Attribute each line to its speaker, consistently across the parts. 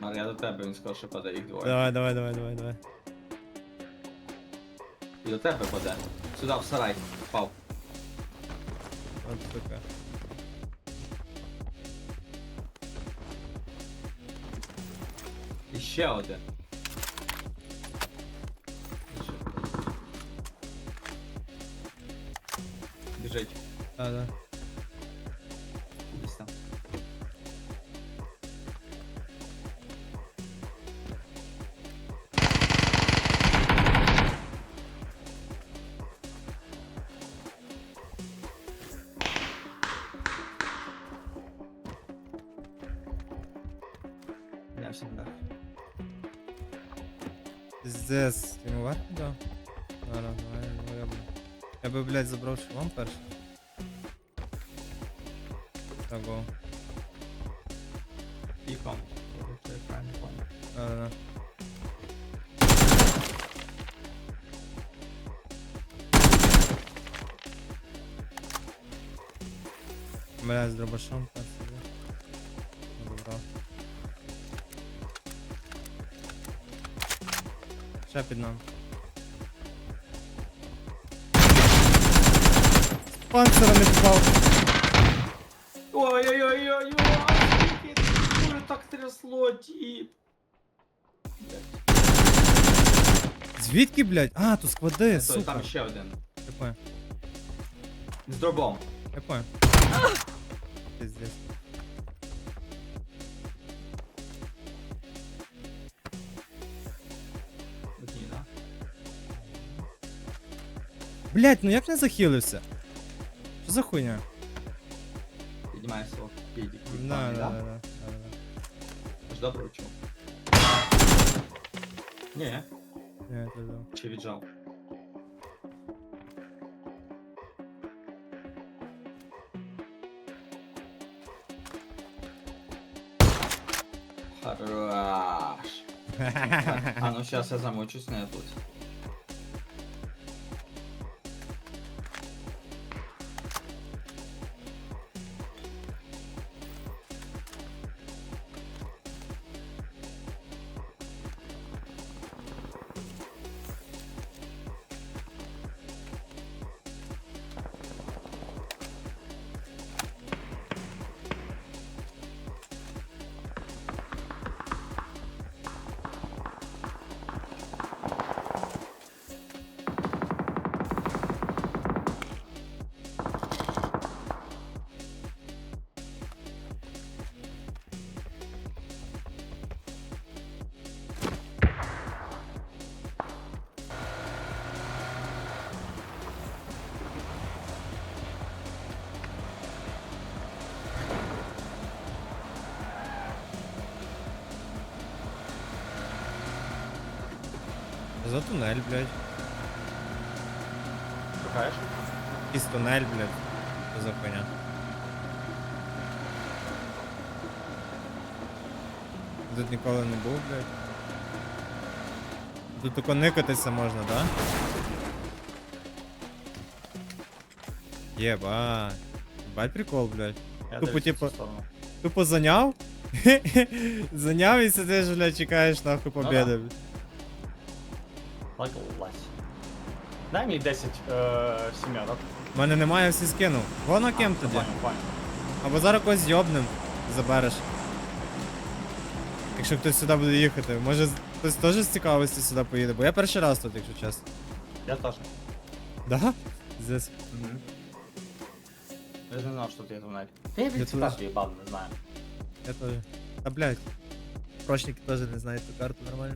Speaker 1: Мар, я до тебе, він скорше паде, їх двоє.
Speaker 2: Давай, давай, давай, давай, давай.
Speaker 1: І до тебе паде. Сюди, в сарай. Впав.
Speaker 2: От сука.
Speaker 1: І ще один. Біжить.
Speaker 2: Да, да. Пиздец, йому варто дав? Зараз, давай, давай, я б... Я би, блядь, забрав шолом перший. Так, го.
Speaker 1: Піком. Це я правильно понял.
Speaker 2: Да, да, да. Блядь, з дробашом Ще під нам. Панцера не попав.
Speaker 1: Ой-ой-ой-ой-ой, дуже так трясло, тіп.
Speaker 2: Звідки, блядь? А, тут склади,
Speaker 1: Той,
Speaker 2: сука.
Speaker 1: Там ще один.
Speaker 2: Я
Speaker 1: З дробом.
Speaker 2: я понял. Блять, ну як не захилився? Що за хуйня?
Speaker 1: Піднімає свого піді.
Speaker 2: Да, да, да, да, да,
Speaker 1: Аж добре учив. Ні,
Speaker 2: да. Ні, це да.
Speaker 1: чи віджав. Хорош. Так, а ну сейчас я замучусь на тут.
Speaker 2: За тунель, блядь.
Speaker 1: Шукаєш?
Speaker 2: Якийсь тунель, блядь. За хуйня? Тут ніколи не був, блядь. Тут тільки никатися можна, да? Єба. Бать прикол, блядь.
Speaker 1: Я
Speaker 2: Тупо, типу. Тупо заняв. заняв і сидиш, блядь, чекаєш нахуй
Speaker 1: Ну да. Лаглась. Дай мені 10 е, сімерок.
Speaker 2: У мене немає, всі скинув. Вона кем тоді?
Speaker 1: Понял, понял.
Speaker 2: Або зараз когось зйобнем, забереш. Якщо хтось сюди буде їхати, може хтось теж з цікавості сюди поїде, бо я перший раз тут, якщо чесно.
Speaker 1: Я теж.
Speaker 2: Да? Здесь.
Speaker 1: Угу. Я ж не знав, що тут є тунель. Та я від
Speaker 2: теж.
Speaker 1: їбав, не знаю.
Speaker 2: Я теж. А блядь. Прочники теж не знають ту карту нормально.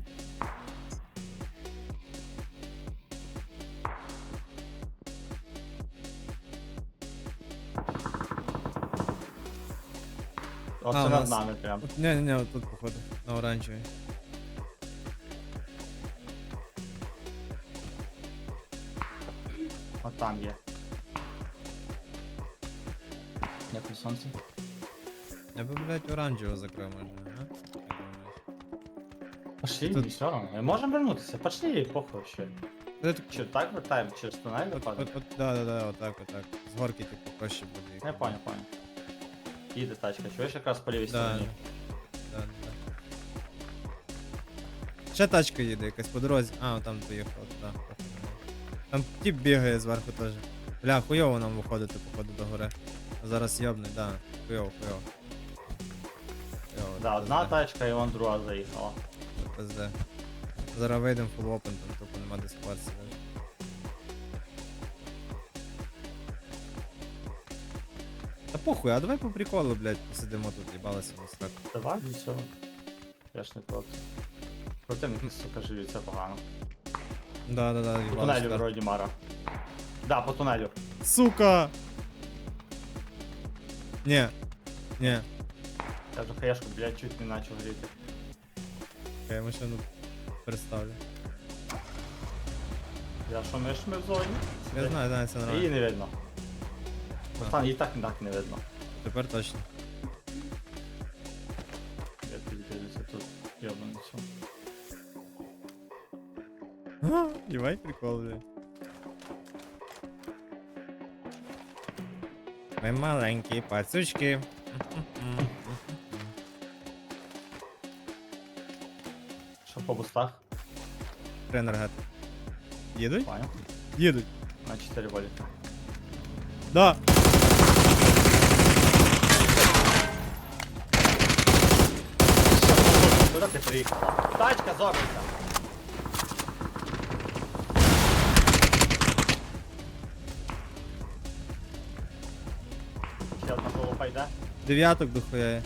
Speaker 1: Оце
Speaker 2: А, у
Speaker 1: над
Speaker 2: нас-
Speaker 1: нами прям.
Speaker 2: От, не, не, не, тут походу. На оранжевій.
Speaker 1: От там є. Дякую, сонце.
Speaker 2: Я би, блядь, оранжевого закрив можна, а?
Speaker 1: Пошли,
Speaker 2: Тут-
Speaker 1: все. Можемо вернутися. Пошли, похуй ще.
Speaker 2: Та так-
Speaker 1: Чи так вертаємо, через тунель
Speaker 2: От, от, от, да, да, да, отак, отак. З горки, типу, проще буде.
Speaker 1: Не понял, понял. Їде тачка, чуєш якраз по лівій
Speaker 2: Да,
Speaker 1: стороні.
Speaker 2: да, да. Ще тачка їде якась по дорозі. А, там поїхав, туди. Там тип бігає зверху теж. Бля, хуйово нам виходити, походу, до гори. Зараз йобне, да. Хуйово, хуйово. Хуйово,
Speaker 1: Да, одна
Speaker 2: пизде,
Speaker 1: тачка і вон друга заїхала.
Speaker 2: Пизде. Зараз вийдемо full open, там тупо нема де сховатися. навіть. Похуй, а давай по приколу, блядь, посидимо тут, їбалися на сраку.
Speaker 1: Давай і все. Я ж не проти. Противники, сука, живі, це погано.
Speaker 2: Да, да, да,
Speaker 1: По
Speaker 2: їбалися.
Speaker 1: тунелю вроді Мара. Да, по тунелю.
Speaker 2: Сука! Ні. Ні.
Speaker 1: Я вже хаєшку, блядь, чуть не начав горіти.
Speaker 2: Я машину переставлю.
Speaker 1: Я що, ми ж ми в зоні?
Speaker 2: Я знаю, знаю, це нормально.
Speaker 1: не видно.
Speaker 2: Ага.
Speaker 1: Там її так і так не видно.
Speaker 2: Тепер точно.
Speaker 1: Я піддивлюся тут. Йобаний все.
Speaker 2: Єбай прикол, блядь. Ми маленькі пацючки.
Speaker 1: Що по бустах?
Speaker 2: Три енергети. Їдуть?
Speaker 1: Понял.
Speaker 2: Їдуть.
Speaker 1: На 4 волі.
Speaker 2: Да.
Speaker 1: Куди ти приїхала? Тачка зобрика. Ще одна голова йде.
Speaker 2: Дев'яток дохуяє.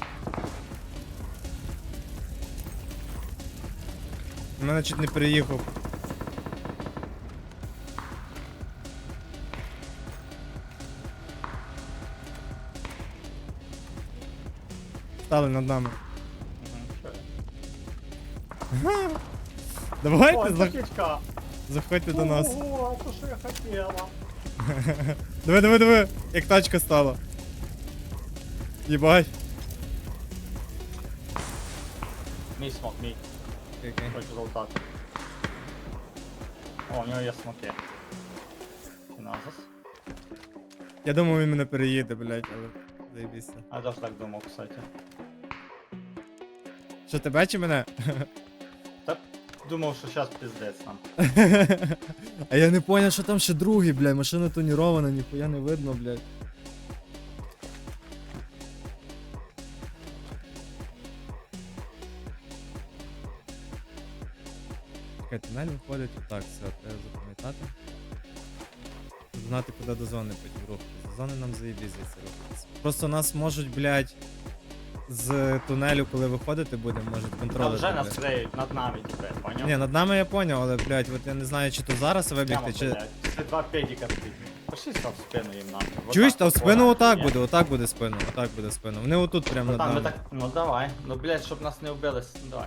Speaker 2: У мене чуть не переїхав. Стали над нами. Давайте, зах...
Speaker 1: птичка.
Speaker 2: заходьте до нас.
Speaker 1: Ого, то що я хотіла.
Speaker 2: Диви, диви, диви, як тачка стала. Єбать.
Speaker 1: Мій смок, мій. Хочу золотати. О, у нього є смоки. Фіназис.
Speaker 2: Я думав, він мене переїде, блядь, але заєбіся.
Speaker 1: А теж так думав, кстати.
Speaker 2: Що ти бачиш мене?
Speaker 1: Та думав, що зараз піздець нам.
Speaker 2: А я не понял, що там ще другий, блядь, машина тонірована, ніхуя не видно, блядь. Чекай, тунель виходить отак, все, треба запам'ятати. Знати, куди до зони потім рухатися. До зони нам заєбі звідси рухатися. Просто нас можуть, блядь, з тунелю, коли виходити будемо, можуть
Speaker 1: Там
Speaker 2: контролити.
Speaker 1: вже
Speaker 2: блядь.
Speaker 1: нас криють над нами тепер, поняв?
Speaker 2: Ні, над нами я поняв, але, блядь, от я не знаю, чи то зараз вибігти, чи.
Speaker 1: Це два педіка стоїть. Пошли став в спину їм нам.
Speaker 2: Чуєш, та в спину отак буде, отак буде спину, отак буде спину. Вони отут прямо
Speaker 1: Ну
Speaker 2: над
Speaker 1: там ми
Speaker 2: нами.
Speaker 1: так, ну давай. Ну блядь, щоб нас не вбили, с- давай.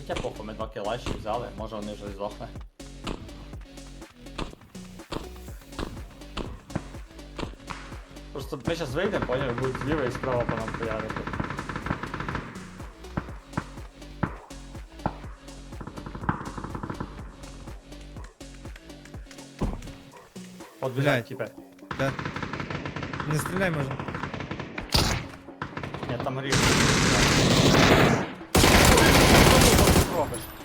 Speaker 1: Хоча похуй, ми два кіла ще взяли, може вони вже здохли. Просто ми зараз вийдемо, поняв, будуть зліва і справа по нам хуярити. От
Speaker 2: Блядь.
Speaker 1: біжать, типа.
Speaker 2: Да. Не стріляй, може.
Speaker 1: Ні, там рівно. Що ти робиш?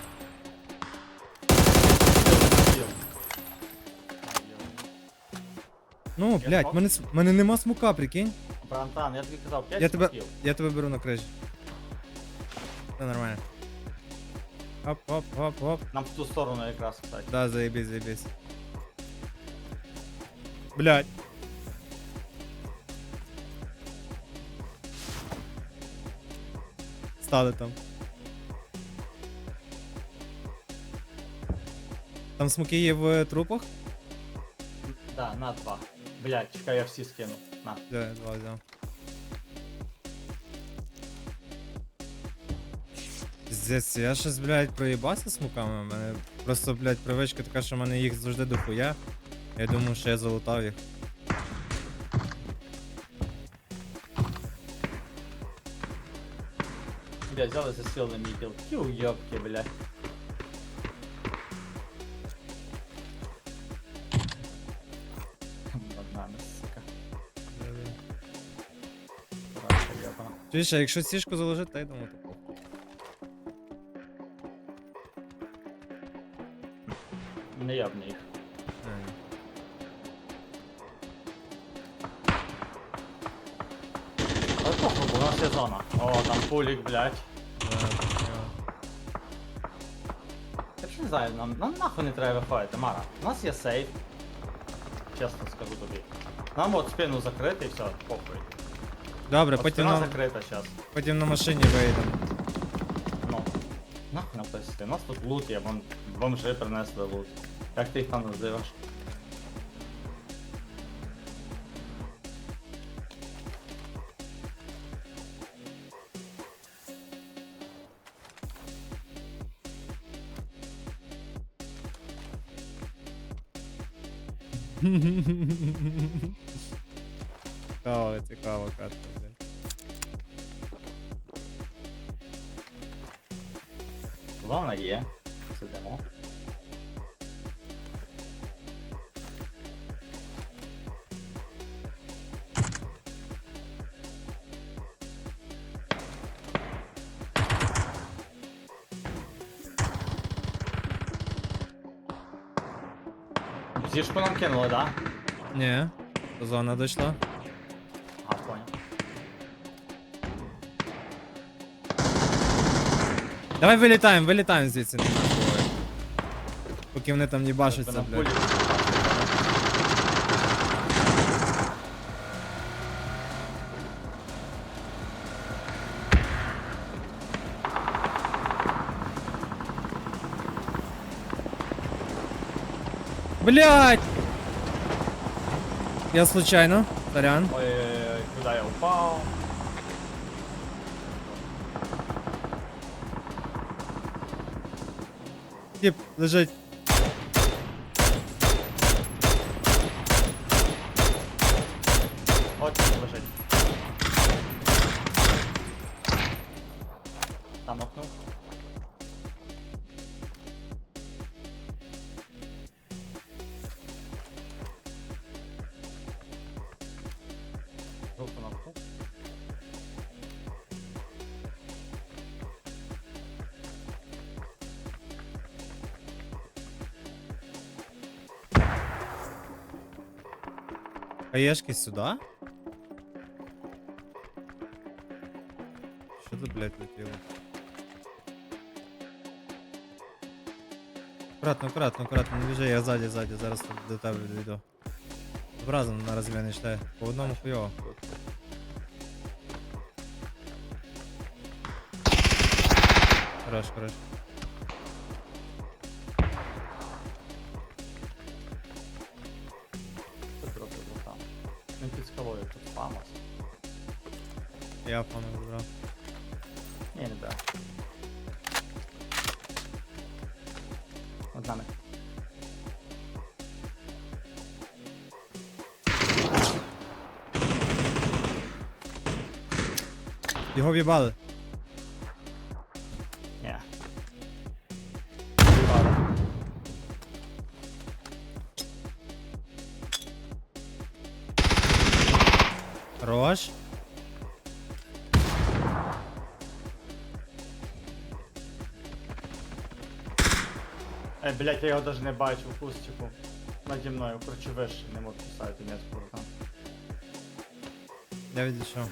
Speaker 2: Ну, блядь, мене, с- мене нема смука, прикинь.
Speaker 1: Братан, я тобі казав, 5
Speaker 2: Я тебе,
Speaker 1: смоків.
Speaker 2: я тебе беру на крижі. Все нормально. Оп, оп, оп, оп.
Speaker 1: Нам в ту сторону якраз, кстати.
Speaker 2: Да, заебись, заебись. Блядь. Стали там. Там смоки є в трупах?
Speaker 1: Да, на два. Блять, чекай, я всі скину. На.
Speaker 2: Да, два взяв. Пиздець, я щось, блядь, проїбався смуками. У мене просто, блядь, привичка така, що в мене їх завжди дохуя. Я думав, що я залутав їх.
Speaker 1: Блять, взяли засіли мій кіл. Тю, йобки, блять.
Speaker 2: А якщо сішку заложити, то я думаю, то похуй.
Speaker 1: Не я не їх.
Speaker 2: Е,
Speaker 1: Але похуй, у нас є зона. О, там пулік, блядь.
Speaker 2: да, я-
Speaker 1: Я взагалі не знаю, нам, нам нахуй не треба виходити, Мара. У нас є сейф. Чесно скажу тобі. Нам от спину закрити і все, похуй.
Speaker 2: Добре,
Speaker 1: От
Speaker 2: потім
Speaker 1: спина
Speaker 2: на,
Speaker 1: закрита зараз.
Speaker 2: потім на машині вийдемо.
Speaker 1: Ну. Нахуй написати. У нас тут лут є, вон бомжи принесли лут. Як ти їх там називаєш?
Speaker 2: Цікаво, цікаво, катка.
Speaker 1: Зона є. Сидимо. Зішку нам кинули, да?
Speaker 2: Ні, зона дійшла. Давай вилітаємо, вилітаємо звідси. нахуй. Поки вони там не башаться,
Speaker 1: Нам
Speaker 2: блядь.
Speaker 1: пулі-
Speaker 2: Блять! Я случайно, сорян.
Speaker 1: Ой-ой-ой, куда я упал?
Speaker 2: Тип, лежить. Хаєшки сюди? Що тут, блядь, летіло? Аккуратно, аккуратно, аккуратно, не біжи, я ззаді, ззаді, зараз до тебе дійду. Разом на розгляне читаю. По одному хуйово. Хорош, хорош.
Speaker 1: Він під скалою тут фамос.
Speaker 2: Я пану забрав.
Speaker 1: Ні, не брав. От нами.
Speaker 2: Його в'їбали. Хорош.
Speaker 1: Ей, блять, я його даже не бачу в кустику. Наді мною, короче, вище, не можу писати м'ясо там.
Speaker 2: Я відійшов.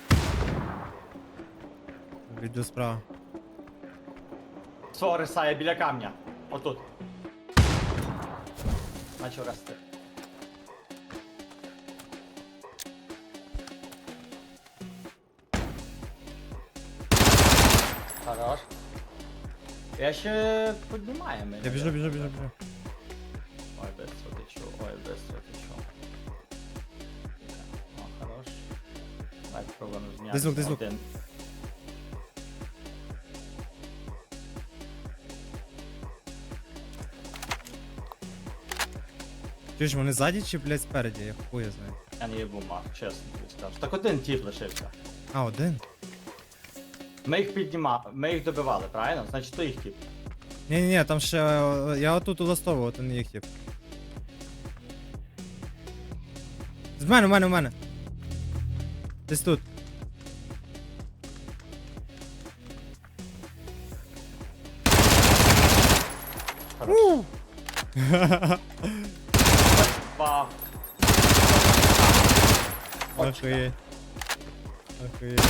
Speaker 2: Відео справа.
Speaker 1: Свого рисає біля камня. Отут. Начав рости. Хорош. Я ще піднімаю мене.
Speaker 2: Я біжу, біжу, біжу, біжу.
Speaker 1: Ой, быстро ты чё, ой, быстро ты чё. О, хорош. Давай попробуем зняти.
Speaker 2: Де звук, де звук?
Speaker 1: Один.
Speaker 2: Чуєш, вони ззаді чи, блядь, спереді? Я хуя знаю.
Speaker 1: Я не їбу мах, чесно тобі скажу. Так один тіп лишився.
Speaker 2: А, один?
Speaker 1: Ми їх піднімали, ми їх добивали, правильно? Значить, то їх тип.
Speaker 2: Ні, ні, ні, там ще. е, Я отут улаштовував, то не їх тип. З мене, у мене, у мене. Десь тут.
Speaker 1: Хорош.
Speaker 2: Охуєть. Охуєть.